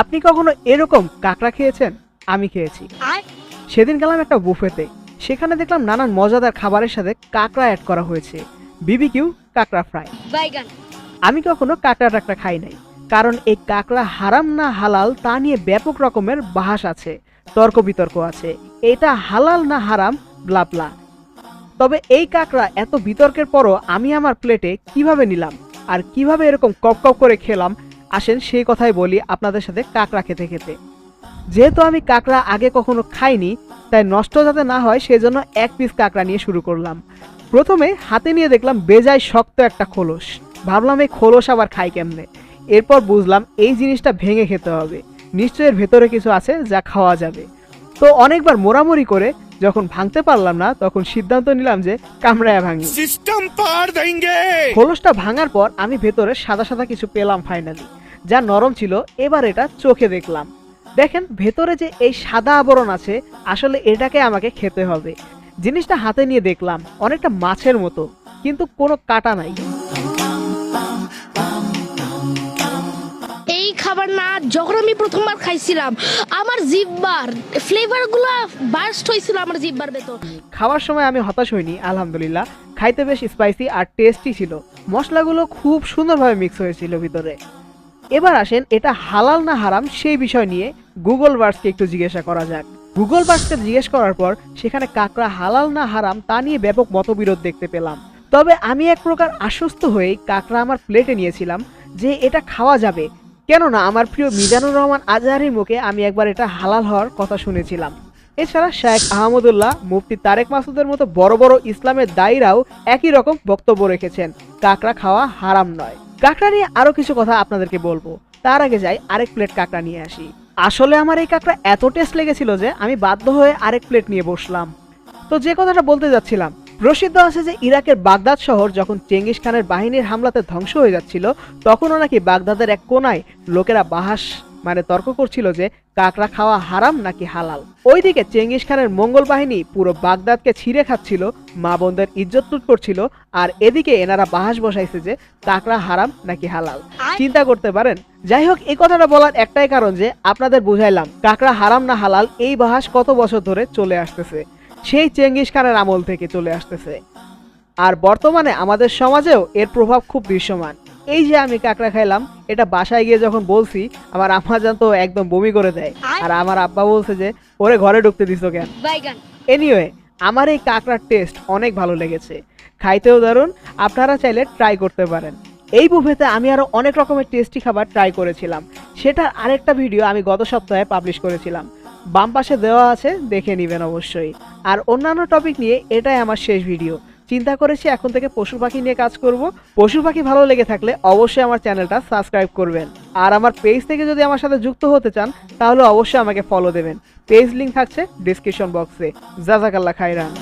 আপনি কখনো এরকম কাঁকড়া খেয়েছেন? আমি খেয়েছি। সেদিন গেলাম একটা বুফেতে। সেখানে দেখলাম নানান মজাদার খাবারের সাথে কাঁকড়া অ্যাড করা হয়েছে। বিবিকিউ কাঁকড়া ফ্রাই আমি কখনো কাঁকড়া টাকড়া খাই নাই। কারণ এই কাঁকড়া হারাম না হালাল তা নিয়ে ব্যাপক রকমের বাহাস আছে তর্ক বিতর্ক আছে। এটা হালাল না হারাম ব্লাবলা তবে এই কাঁকড়া এত বিতর্কের পরও আমি আমার প্লেটে কীভাবে নিলাম? আর কীভাবে এরকম কপ কপ করে খেলাম? আসেন সেই কথাই বলি আপনাদের সাথে কাঁকড়া খেতে খেতে। যেহেতু আমি কাঁকড়া আগে কখনো খাইনি তাই নষ্ট যাতে না হয় সেজন্য এক পিস কাঁকড়া নিয়ে শুরু করলাম। প্রথমে হাতে নিয়ে দেখলাম বেজায় শক্ত একটা খোলস। ভাবলাম এই খোলস আবার খাই কেমনে? এরপর বুঝলাম এই জিনিসটা ভেঙে খেতে হবে। নিশ্চয়ের ভেতরে কিছু আছে যা খাওয়া যাবে। তো অনেকবার মোড়ামুড়ি করে যখন ভাঙতে পারলাম না তখন সিদ্ধান্ত নিলাম যে কামড়ায় ভাঙি। সিস্টেম পার খোলসটা ভাঙার পর আমি ভেতরে সাদা সাদা কিছু পেলাম ফাইনালি যা নরম ছিল এবার এটা চোখে দেখলাম। দেখেন ভেতরে যে এই সাদা আবরণ আছে আসলে এটাকে আমাকে খেতে হবে। জিনিসটা হাতে নিয়ে দেখলাম অনেকটা মাছের মতো কিন্তু কোনো কাটা নাই। এই খাবার না যখন আমি প্রথমবার খাইছিলাম আমার জিব্বার ফ্লেভারগুলা বার্স্ট হয়েছিল আমার জিব্বার ভেতর। খাওয়ার সময় আমি হতাশ হইনি আলহামদুলিল্লাহ। খাইতে বেশ স্পাইসি আর টেস্টি ছিল। মশলাগুলো খুব সুন্দরভাবে মিক্স হয়েছিল ভিতরে। এবার আসেন এটা হালাল না হারাম সেই বিষয় নিয়ে গুগল বার্সকে একটু জিজ্ঞাসা করা যাক। গুগল বার্সকে জিজ্ঞেস করার পর সেখানে কাকড়া হালাল না হারাম তা নিয়ে ব্যাপক মতবিরোধ দেখতে পেলাম। তবে আমি এক প্রকার আশ্বস্ত হয়েই কাকড়া আমার প্লেটে নিয়েছিলাম যে এটা খাওয়া যাবে। কেননা আমার প্রিয় মিজানুর রহমান আজহারির মুখে আমি একবার এটা হালাল হওয়ার কথা শুনেছিলাম। এছাড়া শেখ আহমদুল্লাহ, মুফতি তারেক মাসুদের মতো বড় বড় ইসলামের দায়ীরাও একই রকম বক্তব্য রেখেছেন। কাঁকড়া খাওয়া হারাম নয়। কাঁকড়া নিয়ে আরও কিছু কথা আপনাদেরকে বলব। তার আগে যাই আরেক প্লেট কাঁকড়া নিয়ে আসি। আসলে আমার এই কাঁকড়া এত টেস্ট লেগেছিল যে আমি বাধ্য হয়ে আরেক প্লেট নিয়ে বসলাম। তো যে কথাটা বলতে যাচ্ছিলাম, প্রসিদ্ধ আছে যে ইরাকের বাগদাদ শহর যখন চেঙ্গিস খানের বাহিনীর হামলাতে ধ্বংস হয়ে যাচ্ছিল, তখনও নাকি বাগদাদের এক কোনায় লোকেরা বাহাস মানে তর্ক করছিল যে কাকড়া খাওয়া হারাম নাকি হালাল। ওইদিকে চেঙ্গিস খানের মঙ্গল বাহিনী পুরো বাগদাদকে ছিঁড়ে খাচ্ছিল মা বোনদের ইজ্জত লুট করছিল আর এদিকে এনারা বাহাস বসাইছে যে কাকড়া হারাম নাকি হালাল। চিন্তা করতে পারেন? যাই হোক এই কথাটা বলার একটাই কারণ যে আপনাদের বুঝাইলাম কাকড়া হারাম না হালাল এই বাহাস কত বছর ধরে চলে আসতেছে। সেই চেঙ্গিস খানের আমল থেকে চলে আসতেছে। আর বর্তমানে আমাদের সমাজেও এর প্রভাব খুব দৃশ্যমান। এই যে আমি কাঁকড়া খাইলাম এটা বাসায় গিয়ে যখন বলছি আমার আম্মা জান তো একদম বমি করে দেয়। আর আমার আব্বা বলছে যে ওরে ঘরে ঢুকতে দিছো কেন এনিওয়ে আমার এই কাঁকড়ার টেস্ট অনেক ভালো লেগেছে। খাইতেও দারুণ আপনারা চাইলে ট্রাই করতে পারেন। এই বুফেতে আমি আরও অনেক রকমের টেস্টি খাবার ট্রাই করেছিলাম। সেটার আরেকটা ভিডিও আমি গত সপ্তাহে পাবলিশ করেছিলাম। বাম পাশে দেওয়া আছে দেখে নেবেন অবশ্যই। আর অন্যান্য টপিক নিয়ে এটাই আমার শেষ ভিডিও চিন্তা করেছি এখন থেকে পশু পাখি নিয়ে কাজ করব। পশু পাখি ভালো লেগে থাকলে অবশ্যই আমার চ্যানেলটা সাবস্ক্রাইব করবেন। আর আমার পেজ থেকে যদি আমার সাথে যুক্ত হতে চান, তাহলে অবশ্যই আমাকে ফলো দেবেন। পেজ লিঙ্ক থাকছে ডিসক্রিপশন বক্সে জাজাকাল্লা খাইরান